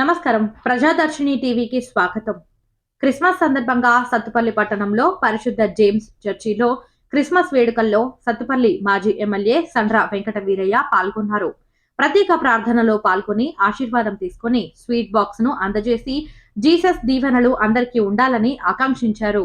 నమస్కారం. ప్రజాదర్శిని టీవీకి స్వాగతం. క్రిస్మస్ సందర్భంగా సత్తుపల్లి పట్టణంలో పరిశుద్ధ జేమ్స్ చర్చిలో క్రిస్మస్ వేడుకల్లో సత్తుపల్లి మాజీ ఎమ్మెల్యే సండ్ర వెంకట వీరయ్య పాల్గొన్నారు. ప్రత్యేక ప్రార్థనలో పాల్గొని ఆశీర్వాదం తీసుకుని స్వీట్ బాక్స్ను అందజేసి జీసస్ దీవెనలు అందరికీ ఉండాలని ఆకాంక్షించారు.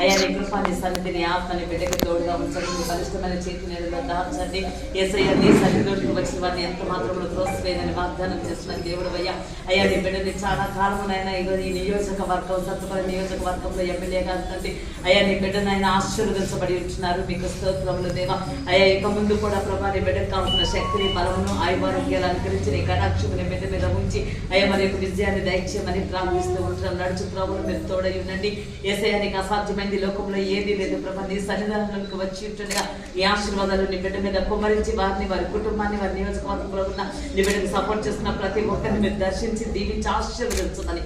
అయ్యా నీ కృపాన్ని సన్నిధిని ఆత్మని బిడ్డకి తోడుగా ఉంచండి. నీ బలిష్టమైన చేతి నేరుగా దాల్చండి ఏసయ్య నీ సన్నిధిలోకి వచ్చిన వారిని ఎంత మాత్రంలో త్రోసివేయని వాగ్దానం చేస్తున్న దేవుడు అయ్యా. అయ్యా నీ బిడ్డని చాలా కాలమునైనా ఇగో ఈ నియోజకవర్గం సత్తుపల్లి నియోజకవర్గంలో ఎమ్మెల్యేగా తండ్రి అయ్యా నీ బిడ్డను ఆయన ఆశీర్వదించబడి ఉంటున్నారు. మీకు స్తోత్రములు దేవా. అయ్యా ఇక ముందు కూడా ప్రభా నీ బిడ్డకు కావాల్సిన శక్తిని బలమును ఆయువారోగ్యాలు అనుకరించి నీ కటాక్షముని బిడ్డ మీద ఉంచి అయ్యా మరి యొక్క విజయాన్ని దయచేయమని ప్రార్థిస్తూ ఉంటున్నాం నడుచు ప్రభులు మీరు తోడై ఉండండి. ఏసయానికి ఈ లోకంలో ఏది లేదు ప్రభా. నీ సన్నిధానంలోకి వచ్చి ఉంటుండగా ఈ ఆశీర్వాదాలు నీ బిడ్డ మీద కుమరించి వారిని వారి కుటుంబాన్ని వారి నియోజకవర్గంలో ఉన్న నీ బిడ్డకు సపోర్ట్ చేస్తున్న ప్రతి ఒక్కరిని మీరు దర్శించి దీవించి ఆశీర్వదించమని